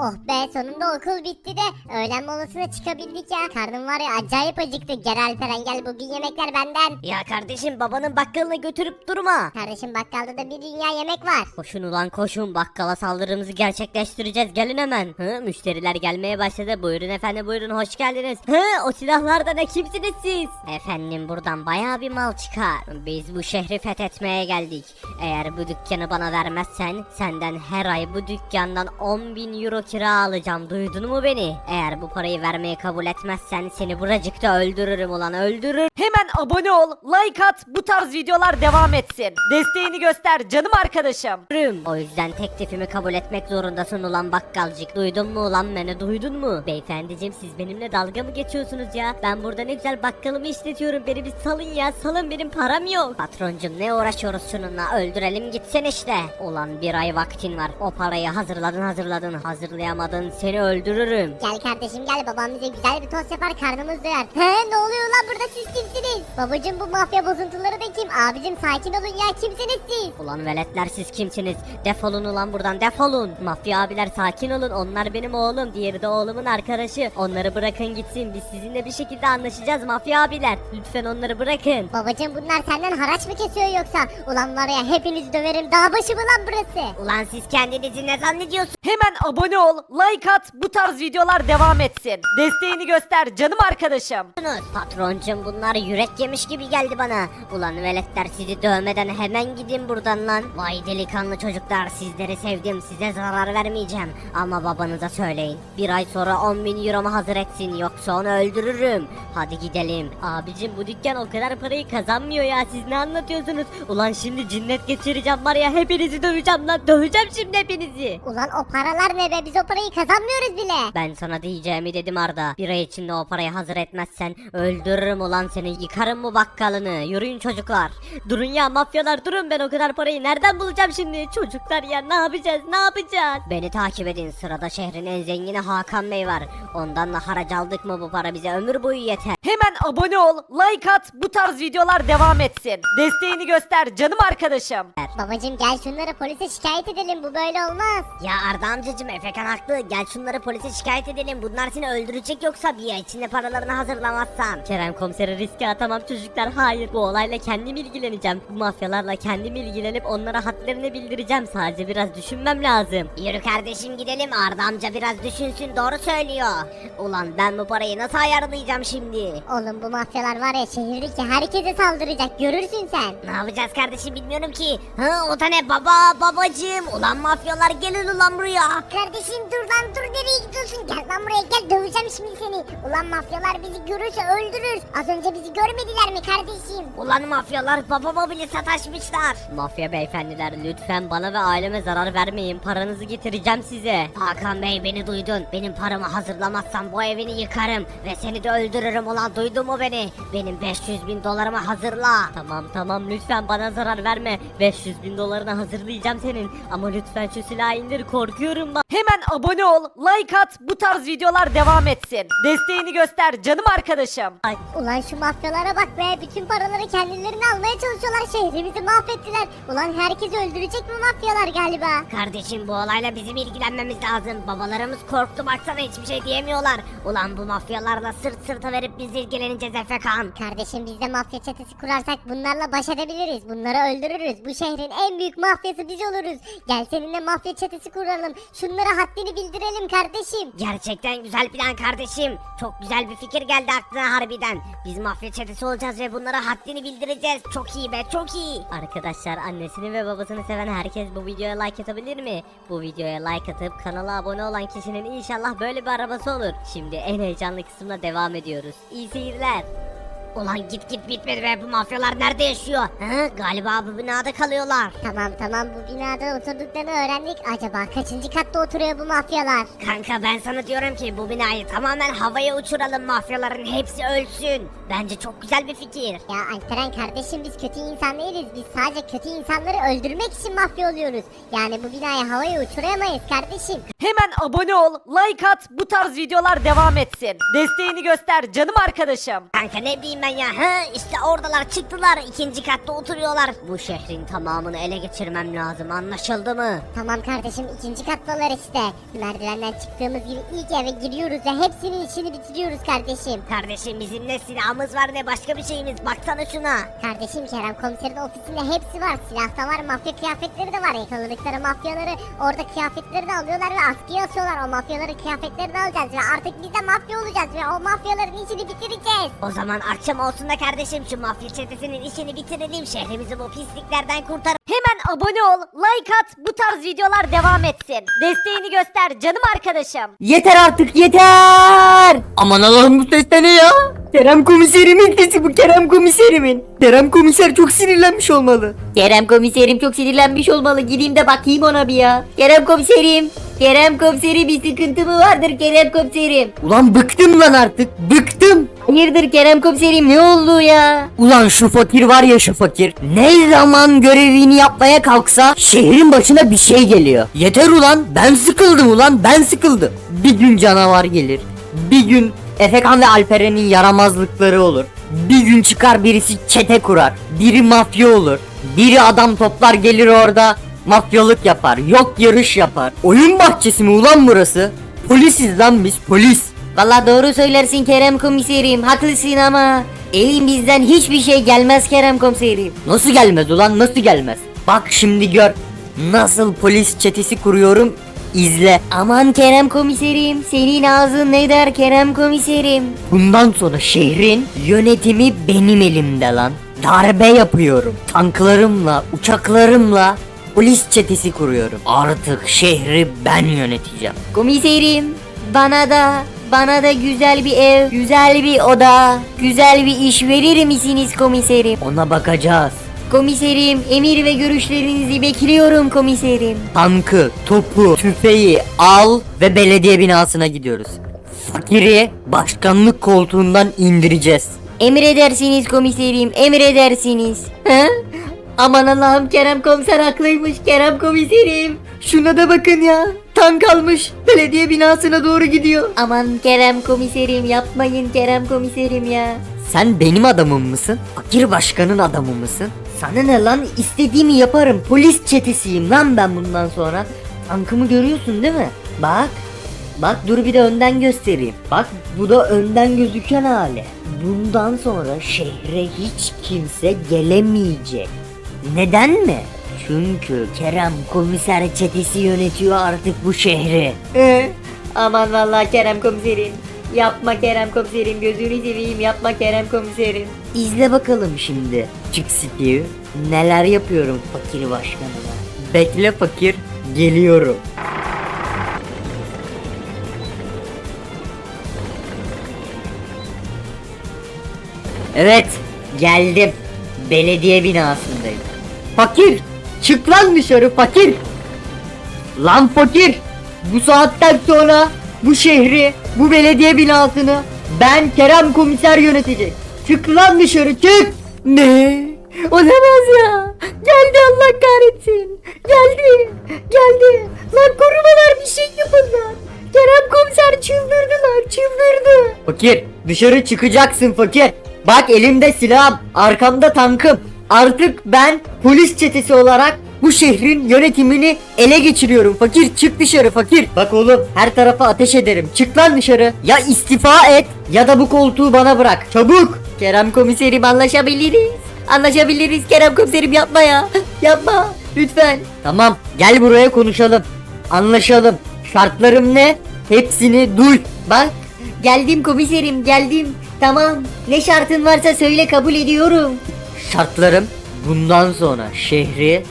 Oh be sonunda okul bitti de öğlen molasına çıkabildik ya. Karnım var ya acayip acıktı. Gel Alperen gel bugün yemekler benden. Ya kardeşim babanın bakkalına götürüp durma. Kardeşim bakkalda da bir dünya yemek var. Koşun ulan koşun bakkala saldırımızı gerçekleştireceğiz gelin hemen. Hı, müşteriler gelmeye başladı buyurun efendim buyurun hoş geldiniz. Hı, o silahlarda ne kimsiniz siz? Efendim buradan baya bir mal çıkar. Biz bu şehri fethetmeye geldik. Eğer bu dükkanı bana vermezsen senden her ay bu dükkandan 10 bin euro kira alacağım duydun mu beni? Eğer bu parayı vermeyi kabul etmezsen seni buracıkta öldürürüm ulan öldürür. Hemen abone ol, like at, bu tarz videolar devam etsin. Desteğini göster canım arkadaşım. O yüzden teklifimi kabul etmek zorundasın ulan bakkalcık. Duydun mu ulan beni duydun mu? Beyefendiciğim siz benimle dalga mı geçiyorsunuz ya? Ben burada ne güzel bakkalımı işletiyorum. Beni bir salın ya salın benim param yok. Patroncum ne uğraşıyoruz şununla öldürelim gitsin işte. Ulan bir ay vaktin var. O parayı hazırladın hazırladın. Hazırlayamadın seni öldürürüm. Gel kardeşim gel babam bize güzel bir tost yapar karnımız doyar. He ne oluyor lan burada siz kimsiniz? Babacım bu mafya bozuntuları da kim? Abicim sakin olun ya kimsiniz siz? Ulan veletler siz kimsiniz? Defolun ulan buradan defolun. Mafya abiler sakin olun. Onlar benim oğlum. Diğeri de oğlumun arkadaşı. Onları bırakın gitsin. Biz sizinle bir şekilde anlaşacağız mafya abiler. Lütfen onları bırakın. Babacım bunlar senden haraç mı kesiyor yoksa? Ulan var ya hepinizi döverim dağ başı mı lan burası? Ulan siz kendinizi ne zannediyorsunuz? Hemen abone ol, like at, bu tarz videolar devam etsin. Desteğini göster canım arkadaşım. Patroncum bunlar yürek yemiş gibi geldi bana. Ulan veletler sizi dövmeden hemen gidin buradan lan. Vay delikanlı çocuklar sizleri sevdim size zarar vermeyeceğim. Ama babanıza söyleyin. Bir ay sonra 10 bin euromu hazır etsin yoksa onu öldürürüm. Hadi gidelim. Abicim bu dükkan o kadar parayı kazanmıyor ya siz ne anlatıyorsunuz? Ulan şimdi cinnet geçireceğim var ya hepinizi döveceğim lan döveceğim şimdi hepinizi. Ulan o paralar ne be biz o parayı kazanmıyoruz bile. Ben sana diyeceğimi dedim Arda. Bir ay içinde o parayı hazır etmezsen öldürürüm ulan seni. Yıkarım bu bakkalını. Yürüyün çocuklar. Durun ya mafyalar durun ben o kadar parayı nereden bulacağım şimdi? Çocuklar ya ne yapacağız ne yapacağız? Beni takip edin. Sırada şehrin en zengini Hakan Bey var. Ondan da harac aldık mı bu para bize ömür boyu yeter. Hemen abone ol, like at, bu tarz videolar devam etsin. Desteğini göster canım arkadaşım. Babacım gel şunları polise şikayet edelim bu böyle olmaz. Ya Arda amcacım Efekan haklı. Gel şunları polise şikayet edelim. Bunlar seni öldürecek yoksa bir ay içinde paralarını hazırlamazsan. Kerem komiseri riske atamam çocuklar. Hayır bu olayla kendim ilgileneceğim. Bu mafyalarla kendim ilgilenip onlara hadlerini bildireceğim. Sadece biraz düşünmem lazım. Yürü kardeşim gidelim. Arda amca biraz düşünsün. Doğru söylüyor. Ulan ben bu parayı nasıl ayarlayacağım şimdi? Oğlum bu mafyalar var ya şehirdeki herkese saldıracak görürsün sen. Ne yapacağız kardeşim bilmiyorum ki. Ha o da ne baba babacığım. Ulan mafyalar gelin ulan buraya. Kardeşim dur lan dur nereye gidiyorsun? Gel lan buraya gel döveceğim şimdi seni. Ulan mafyalar bizi görürse öldürür. Az önce bizi görmediler mi kardeşim? Ulan mafyalar babama bile sataşmışlar. Mafya beyefendiler lütfen bana ve aileme zarar vermeyin. Paranızı getireceğim size. Hakan Bey beni duydun. Benim paramı hazırlamazsan bu evini yıkarım. Ve seni de öldürürüm ulan duydun mu beni? Benim 500 bin dolarımı hazırla. Tamam tamam lütfen bana zarar verme. 500 bin dolarını hazırlayacağım senin. Ama lütfen şu silahı indir korkuyorum bak. Hemen abone ol, like at, bu tarz videolar devam etsin. Desteğini göster canım arkadaşım. Ay, Ulan şu mafyalara bak be bütün paraları kendilerine almaya çalışıyorlar şehrimizi mahvettiler. Ulan herkesi öldürecek mi mafyalar galiba? Kardeşim bu olayla bizim ilgilenmemiz lazım. Babalarımız korktu baksana hiçbir şey diyemiyorlar. Ulan bu mafyalarla sırt sırta verip biz ilgileneceğiz Efekan. Kardeşim biz de mafya çetesi kurarsak bunlarla baş edebiliriz. Bunları öldürürüz. Bu şehrin en büyük mafyası biz oluruz. Gel seninle mafya çetesi kuralım. Şunlara haddini bildirelim kardeşim. Gerçekten güzel plan kardeşim. Çok güzel bir fikir geldi aklına harbiden. Biz mafya çetesi olacağız ve bunlara haddini bildireceğiz. Çok iyi be çok iyi. Arkadaşlar annesini ve babasını seven herkes bu videoya like atabilir mi? Bu videoya like atıp kanala abone olan kişinin inşallah böyle bir arabası olur. Şimdi en heyecanlı kısımla devam ediyoruz. İyi seyirler. Ulan git git bitmedi be bu mafyalar nerede yaşıyor? Hı, galiba bu binada kalıyorlar. Tamam tamam bu binada oturduklarını öğrendik. Acaba kaçıncı katta oturuyor bu mafyalar? Kanka ben sana diyorum ki bu binayı tamamen havaya uçuralım mafyaların hepsi ölsün. Bence çok güzel bir fikir. Ya Alperen kardeşim biz kötü insan değiliz. Biz sadece kötü insanları öldürmek için mafya oluyoruz. Yani bu binayı havaya uçuramayız kardeşim. Hemen abone ol, like at, bu tarz videolar devam etsin. Desteğini göster canım arkadaşım. Kanka ne bileyim ben ya? He işte oradalar çıktılar. ikinci katta oturuyorlar. Bu şehrin tamamını ele geçirmem lazım. Anlaşıldı mı? Tamam kardeşim ikinci kattalar işte. Merdivenden çıktığımız gibi ilk eve giriyoruz ve hepsinin işini bitiriyoruz kardeşim. Kardeşim bizim ne silahımız var ne başka bir şeyimiz. Baksana şuna. Kardeşim Kerem komiserin ofisinde hepsi var. Silah da var, mafya kıyafetleri de var. Yakaladıkları mafyaları orada kıyafetleri de alıyorlar ve askıya asıyorlar. O mafyaların kıyafetlerini alacağız ve artık biz de mafya olacağız ve o mafyaların işini bitireceğiz. O zaman akşam olsun da kardeşim şu mafya çetesinin işini bitirelim. Şehrimizi bu pisliklerden kurtar. Hemen abone ol, like at, bu tarz videolar devam etsin. Desteğini göster canım arkadaşım. Yeter artık yeter. Aman Allah'ım bu ses ne ya? Kerem komiserimin sesi bu Kerem komiserimin. Kerem komiser çok sinirlenmiş olmalı. Kerem komiserim çok sinirlenmiş olmalı. Gideyim de bakayım ona bir ya. Kerem komiserim. Kerem komiseri bir sıkıntı mı vardır Kerem komiserim? Ulan bıktım lan artık. Bıktım. Hayırdır Kerem komiserim ne oldu ya? Ulan şu fakir var ya şu fakir. Ne zaman görevini yapmaya kalksa şehrin başına bir şey geliyor. Yeter ulan ben sıkıldım ulan ben sıkıldım. Bir gün canavar gelir. Bir gün Efekan ve Alperen'in yaramazlıkları olur. Bir gün çıkar birisi çete kurar. Biri mafya olur. Biri adam toplar gelir orada mafyalık yapar. Yok yarış yapar. Oyun bahçesi mi ulan burası? Polisiz lan biz polis. Valla doğru söylersin Kerem komiserim haklısın ama elimizden hiçbir şey gelmez Kerem komiserim. Nasıl gelmez ulan nasıl gelmez? Bak şimdi gör nasıl polis çetesi kuruyorum izle. Aman Kerem komiserim senin ağzın ne der Kerem komiserim? Bundan sonra şehrin yönetimi benim elimde lan. Darbe yapıyorum. Tanklarımla, uçaklarımla polis çetesi kuruyorum. Artık şehri ben yöneteceğim. Komiserim bana da bana da güzel bir ev, güzel bir oda, güzel bir iş verir misiniz komiserim? Ona bakacağız. Komiserim, emir ve görüşlerinizi bekliyorum komiserim. Tankı, topu, tüfeği al ve belediye binasına gidiyoruz. Fakiri başkanlık koltuğundan indireceğiz. Emredersiniz komiserim, emredersiniz. Aman Allah'ım Kerem komiser haklıymış Kerem komiserim. Şuna da bakın ya. Tank almış. Belediye binasına doğru gidiyor. Aman Kerem komiserim yapmayın Kerem komiserim ya. Sen benim adamım mısın? Fakir başkanın adamı mısın? Sana ne lan istediğimi yaparım. Polis çetesiyim lan ben bundan sonra. Tankımı görüyorsun değil mi? Bak. Bak dur bir de önden göstereyim. Bak bu da önden gözüken hali. Bundan sonra şehre hiç kimse gelemeyecek. Neden mi? Çünkü Kerem komiser çetesi yönetiyor artık bu şehri. aman vallahi Kerem komiserim. Yapma Kerem komiserim gözünü seveyim yapma Kerem komiserim. İzle bakalım şimdi. Çık Steve. Neler yapıyorum fakir başkanına. Bekle fakir geliyorum. Evet, geldim. Belediye binasındayım. Fakir, çık lan dışarı fakir. Lan fakir, bu saatten sonra bu şehri, bu belediye binasını ben Kerem komiser yönetecek. Çık lan dışarı çık. Ne? Olamaz ya. Geldi Allah kahretsin. Geldi. Geldi. Lan korumalar bir şey yapın lan. Kerem komiser çıldırdılar çıldırdı. Fakir dışarı çıkacaksın fakir. Bak elimde silahım arkamda tankım. Artık ben polis çetesi olarak bu şehrin yönetimini ele geçiriyorum. Fakir çık dışarı fakir. Bak oğlum her tarafa ateş ederim. Çık lan dışarı. Ya istifa et ya da bu koltuğu bana bırak. Çabuk. Kerem komiserim anlaşabiliriz. Anlaşabiliriz Kerem komiserim yapma ya. Yapma lütfen. Tamam gel buraya konuşalım. Anlaşalım. Şartlarım ne? Hepsini duy. Bak geldim komiserim geldim. Tamam ne şartın varsa söyle kabul ediyorum. Şartlarım bundan sonra şehri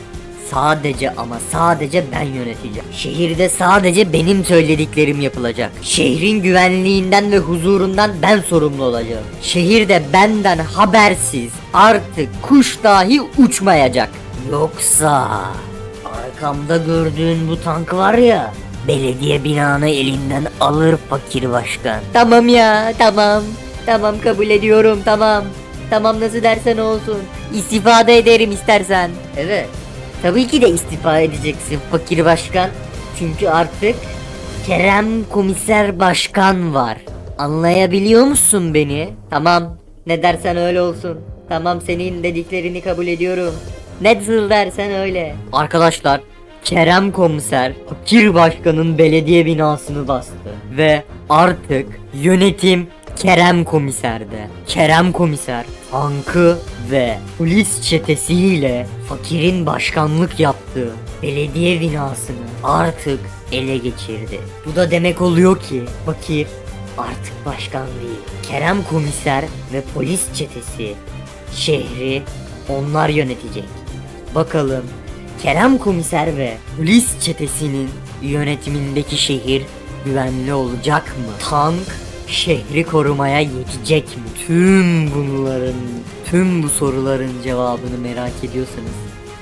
sadece ama sadece ben yöneteceğim. Şehirde sadece benim söylediklerim yapılacak. Şehrin güvenliğinden ve huzurundan ben sorumlu olacağım. Şehirde benden habersiz artık kuş dahi uçmayacak. Yoksa arkamda gördüğün bu tank var ya belediye binanı elinden alır fakir başkan. Tamam ya tamam. Tamam kabul ediyorum tamam. Tamam nasıl dersen olsun. İstifade ederim istersen. Evet. Tabii ki de istifa edeceksin fakir başkan. Çünkü artık Kerem komiser başkan var. Anlayabiliyor musun beni? Tamam. Ne dersen öyle olsun. Tamam senin dediklerini kabul ediyorum. Nasıl dersen öyle. Arkadaşlar Kerem komiser fakir başkanın belediye binasını bastı. Ve artık yönetim Kerem komiserde. Kerem komiser tankı ve polis çetesiyle fakirin başkanlık yaptığı belediye binasını artık ele geçirdi. Bu da demek oluyor ki fakir artık başkan değil. Kerem komiser ve polis çetesi şehri onlar yönetecek. Bakalım Kerem komiser ve polis çetesinin yönetimindeki şehir güvenli olacak mı? Tank şehri korumaya yetecek mi? Tüm bunların, tüm bu soruların cevabını merak ediyorsanız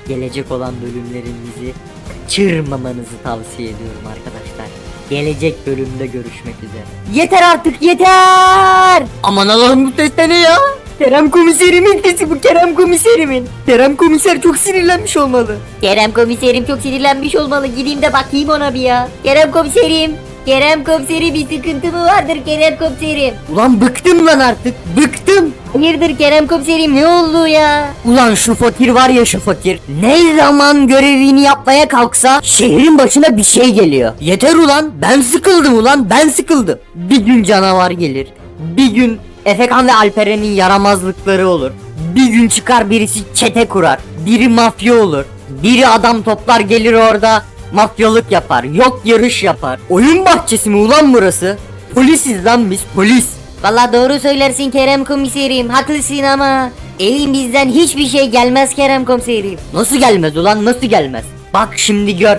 gelecek olan bölümlerimizi kaçırmamanızı tavsiye ediyorum arkadaşlar. Gelecek bölümde görüşmek üzere. Yeter artık yeter! Aman Allah'ım bu ses de ne ya? Kerem komiserimin sesi bu Kerem komiserimin. Kerem komiser çok sinirlenmiş olmalı. Kerem komiserim çok sinirlenmiş olmalı. Gideyim de bakayım ona bir ya. Kerem komiserim. Kerem komiserim bir sıkıntı mı vardır Kerem komiserim? Ulan bıktım lan artık bıktım. Hayırdır Kerem komiserim ne oldu ya? Ulan şu fakir var ya şu fakir. Ne zaman görevini yapmaya kalksa şehrin başına bir şey geliyor. Yeter ulan ben sıkıldım ulan ben sıkıldım. Bir gün canavar gelir. Bir gün Efekan ve Alperen'in yaramazlıkları olur. Bir gün çıkar birisi çete kurar. Biri mafya olur. Biri adam toplar gelir orada mafyalık yapar. Yok yarış yapar. Oyun bahçesi mi ulan burası? Polisiz lan biz polis. Valla doğru söylersin Kerem komiserim. Haklısın ama elimizden hiçbir şey gelmez Kerem komiserim. Nasıl gelmez ulan nasıl gelmez? Bak şimdi gör.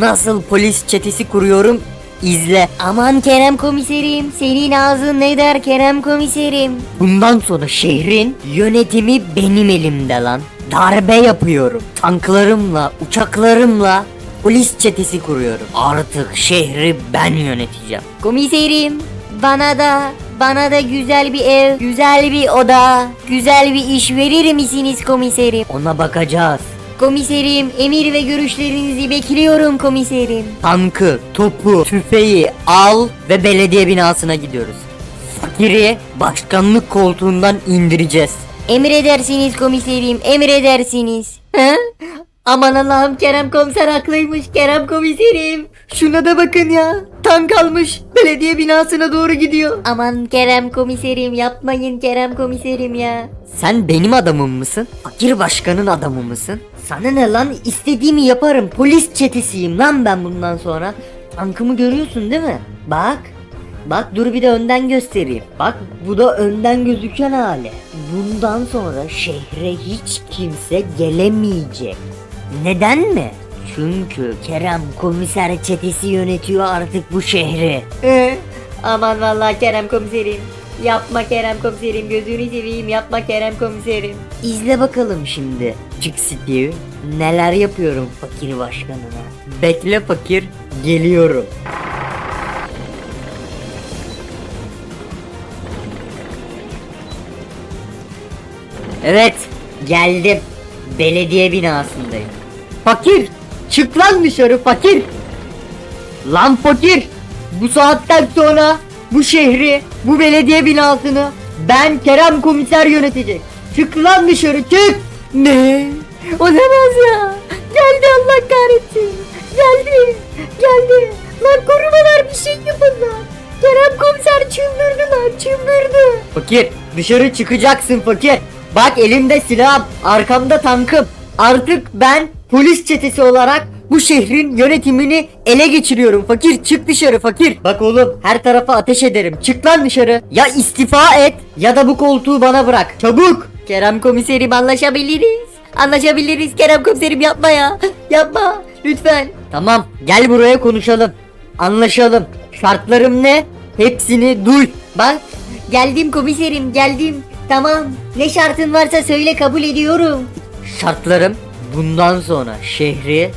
Nasıl polis çetesi kuruyorum İzle. Aman Kerem komiserim, senin ağzın ne der Kerem komiserim? Bundan sonra şehrin yönetimi benim elimde lan. Darbe yapıyorum. Tanklarımla, uçaklarımla polis çetesi kuruyorum. Artık şehri ben yöneteceğim. Komiserim, bana da bana da güzel bir ev, güzel bir oda, güzel bir iş verir misiniz komiserim? Ona bakacağız. Komiserim, emir ve görüşlerinizi bekliyorum komiserim. Tankı, topu, tüfeği al ve belediye binasına gidiyoruz. Fakiri başkanlık koltuğundan indireceğiz. Emredersiniz komiserim, emredersiniz. Aman Allah'ım Kerem komiser haklıymış Kerem komiserim. Şuna da bakın ya. Tank almış belediye binasına doğru gidiyor. Aman Kerem komiserim yapmayın Kerem komiserim ya. Sen benim adamım mısın? Fakir başkanın adamı mısın? Sana ne lan istediğimi yaparım polis çetesiyim lan ben bundan sonra. Tankımı görüyorsun değil mi? Bak. Bak dur bir de önden göstereyim. Bak bu da önden gözüken hali. Bundan sonra şehre hiç kimse gelemeyecek. Neden mi? Çünkü Kerem komiser çetesi yönetiyor artık bu şehri. Ee, aman vallahi Kerem komiserim. Yapma Kerem komiserim gözünü seveyim yapma Kerem komiserim. İzle bakalım şimdi. Çık Steve. Neler yapıyorum fakir başkanına. Bekle fakir geliyorum. Evet, geldim. Belediye binasındayım. Fakir, çık lan dışarı fakir. Lan fakir, bu saatten sonra bu şehri, bu belediye binasını ben Kerem komiser yönetecek. Çık lan dışarı çık. Ne? Olamaz ya. Geldi Allah kahretsin. Geldi. Geldi. Lan korumalar bir şey yapın lan. Kerem komiser çıldırdı lan çıldırdı. Fakir dışarı çıkacaksın fakir. Bak elimde silahım arkamda tankım. Artık ben polis çetesi olarak bu şehrin yönetimini ele geçiriyorum. Fakir çık dışarı fakir. Bak oğlum her tarafa ateş ederim. Çık lan dışarı. Ya istifa et ya da bu koltuğu bana bırak. Çabuk. Kerem komiserim anlaşabiliriz. Anlaşabiliriz Kerem komiserim yapma ya. Yapma lütfen. Tamam gel buraya konuşalım. Anlaşalım. Şartlarım ne? Hepsini duy. Bak geldim komiserim geldim. Tamam ne şartın varsa söyle kabul ediyorum. Şartlarım bundan sonra şehri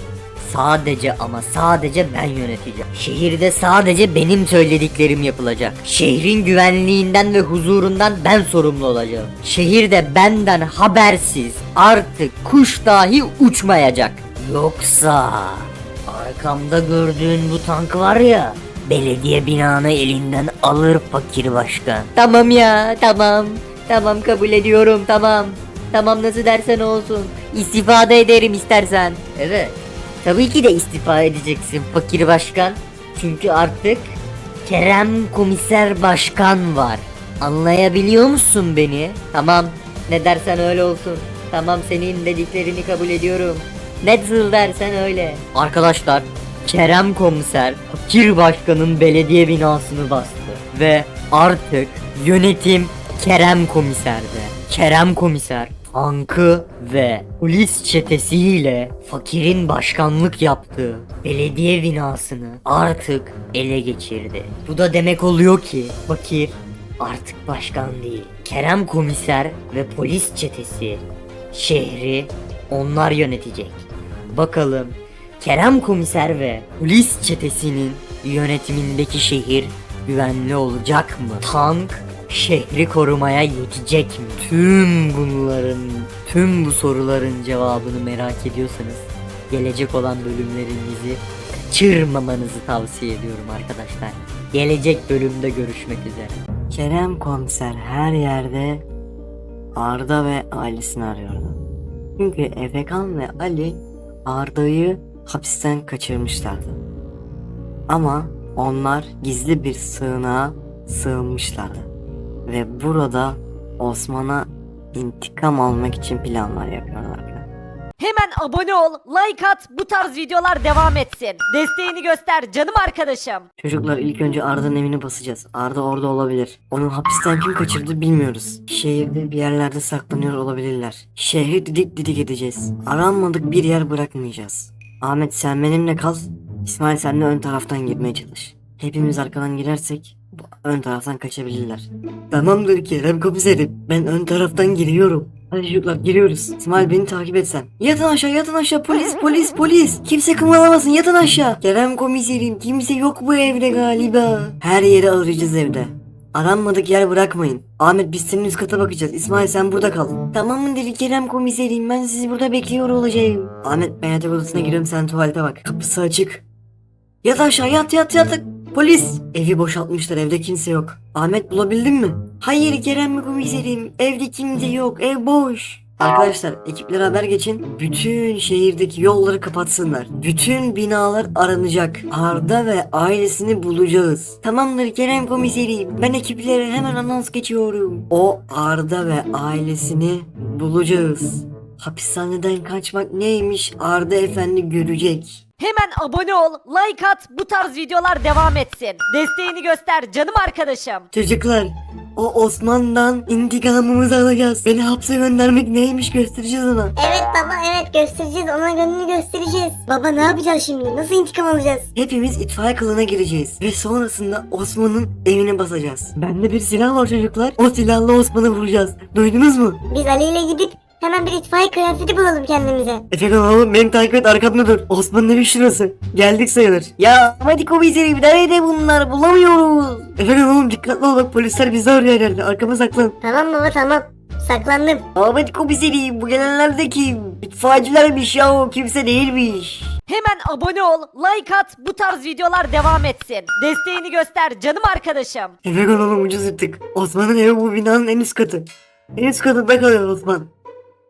sadece ama sadece ben yöneteceğim. Şehirde sadece benim söylediklerim yapılacak. Şehrin güvenliğinden ve huzurundan ben sorumlu olacağım. Şehirde benden habersiz artık kuş dahi uçmayacak. Yoksa arkamda gördüğün bu tank var ya belediye binanı elinden alır fakir başkan. Tamam ya tamam. Tamam kabul ediyorum tamam. Tamam nasıl dersen olsun. İstifa da ederim istersen. Evet. Tabii ki de istifa edeceksin fakir başkan. Çünkü artık Kerem komiser başkan var. Anlayabiliyor musun beni? Tamam. Ne dersen öyle olsun. Tamam senin dediklerini kabul ediyorum. Nasıl dersen öyle. Arkadaşlar Kerem komiser fakir başkanın belediye binasını bastı. Ve artık yönetim Kerem komiserde. Kerem komiser tankı ve polis çetesiyle fakirin başkanlık yaptığı belediye binasını artık ele geçirdi. Bu da demek oluyor ki fakir artık başkan değil. Kerem komiser ve polis çetesi şehri onlar yönetecek. Bakalım Kerem komiser ve polis çetesinin yönetimindeki şehir güvenli olacak mı? Tank şehri korumaya yetecek mi? Tüm bunların, tüm bu soruların cevabını merak ediyorsanız gelecek olan bölümlerimizi kaçırmamanızı tavsiye ediyorum arkadaşlar. Gelecek bölümde görüşmek üzere. Kerem komiser her yerde Arda ve ailesini arıyordu. Çünkü Efekan ve Ali Arda'yı hapisten kaçırmışlardı. Ama onlar gizli bir sığınağa sığınmışlardı. Ve burada Osman'a intikam almak için planlar yapıyorlardı. Hemen abone ol, like at, bu tarz videolar devam etsin. Desteğini göster canım arkadaşım. Çocuklar ilk önce Arda'nın evini basacağız. Arda orada olabilir. Onu hapisten kim kaçırdı bilmiyoruz. Şehirde bir yerlerde saklanıyor olabilirler. Şehri didik didik edeceğiz. Aranmadık bir yer bırakmayacağız. Ahmet sen benimle kal. İsmail sen de ön taraftan girmeye çalış. Hepimiz arkadan girersek ön taraftan kaçabilirler. Tamamdır Kerem komiserim. Ben ön taraftan giriyorum. Hadi çocuklar giriyoruz. İsmail beni takip et sen. Yatın aşağı yatın aşağı polis polis polis. Kimse kımıldamasın yatın aşağı. Kerem komiserim kimse yok bu evde galiba. Her yeri arayacağız evde. Aranmadık yer bırakmayın. Ahmet biz senin üst kata bakacağız. İsmail sen burada kal. Tamam mı deli Kerem komiserim ben sizi burada bekliyor olacağım. Ahmet ben yatak odasına giriyorum sen tuvalete bak. Kapısı açık. Yat aşağı yat yat yat. Polis. Evi boşaltmışlar evde kimse yok. Ahmet bulabildin mi? Hayır Kerem mi komiserim? Evde kimse yok ev boş. Arkadaşlar ekiplere haber geçin. Bütün şehirdeki yolları kapatsınlar. Bütün binalar aranacak. Arda ve ailesini bulacağız. Tamamdır Kerem komiserim. Ben ekiplere hemen anons geçiyorum. O Arda ve ailesini bulacağız. Hapishaneden kaçmak neymiş Arda efendi görecek. Hemen abone ol, like at, bu tarz videolar devam etsin. Desteğini göster canım arkadaşım. Çocuklar o Osman'dan intikamımızı alacağız. Beni hapse göndermek neymiş göstereceğiz ona. Evet baba evet göstereceğiz ona gönlünü göstereceğiz. Baba ne yapacağız şimdi nasıl intikam alacağız? Hepimiz itfaiye kılığına gireceğiz. Ve sonrasında Osman'ın evine basacağız. Bende bir silah var çocuklar. O silahla Osman'ı vuracağız. Duydunuz mu? Biz Ali ile gidip hemen bir itfaiye kıyafeti bulalım kendimize. Efekan oğlum beni takip et arkamda dur. Osman'ın evi şurası. Geldik sayılır. Ya hadi komiserim nerede bunlar bulamıyoruz. Efekan oğlum dikkatli ol bak polisler bizi arıyor herhalde. Arkama saklan. Tamam baba tamam. Saklandım. Ahmet komiserim bu gelenler de kim? İtfaiyecilermiş ya o kimse değilmiş. Hemen abone ol, like at, bu tarz videolar devam etsin. Desteğini göster canım arkadaşım. Efekan oğlum ucuz yırttık. Osman'ın evi bu binanın en üst katı. En üst katında kalıyor Osman.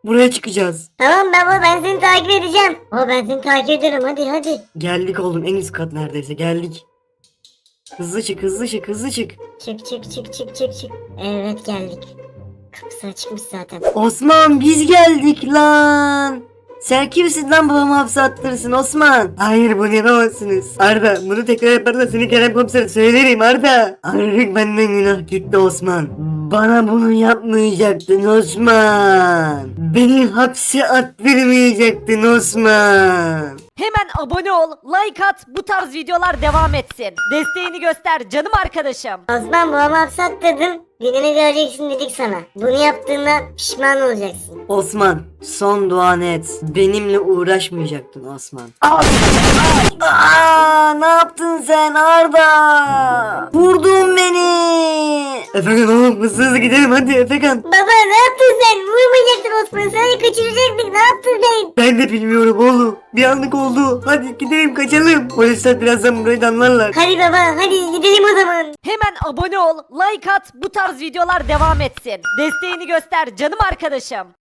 Buraya çıkacağız. Tamam baba ben seni takip edeceğim. Baba ben seni takip ederim hadi hadi. Geldik oğlum en üst kat neredeyse geldik. Hızlı çık hızlı çık hızlı çık. Çık çık çık çık çık çık. Evet geldik. Kapısı açıkmış zaten. Osman biz geldik lan. Sen kimsin lan babamı hapse attırırsın Osman? Hayır bunu yapamazsınız. Arda bunu tekrar yaparsan seni Kerem komiser söylerim Arda. Artık benden günah gitti Osman. Bana bunu yapmayacaktın Osman. Beni hapse attırmayacaktın Osman. Hemen abone ol, like at, bu tarz videolar devam etsin. Desteğini göster canım arkadaşım. Osman babamı hapse attırdın. Gününü göreceksin dedik sana. Bunu yaptığında pişman olacaksın. Osman son duan et. Benimle uğraşmayacaktın Osman. Aa, ne yaptın sen Arda? Vurdun beni. Efekan oğlum hızlı hızlı gidelim hadi Efekan. Baba ne yaptın sen? Vurmayacaktın Osman'ı. Sadece kaçıracaktık. Ne yaptın sen? Ben de bilmiyorum oğlum. Bir anlık oldu. Hadi gidelim kaçalım. Polisler birazdan burayı da anlarlar. Hadi baba hadi gidelim o zaman. Hemen abone ol, like at, bu tarz videolar devam etsin. Desteğini göster canım arkadaşım.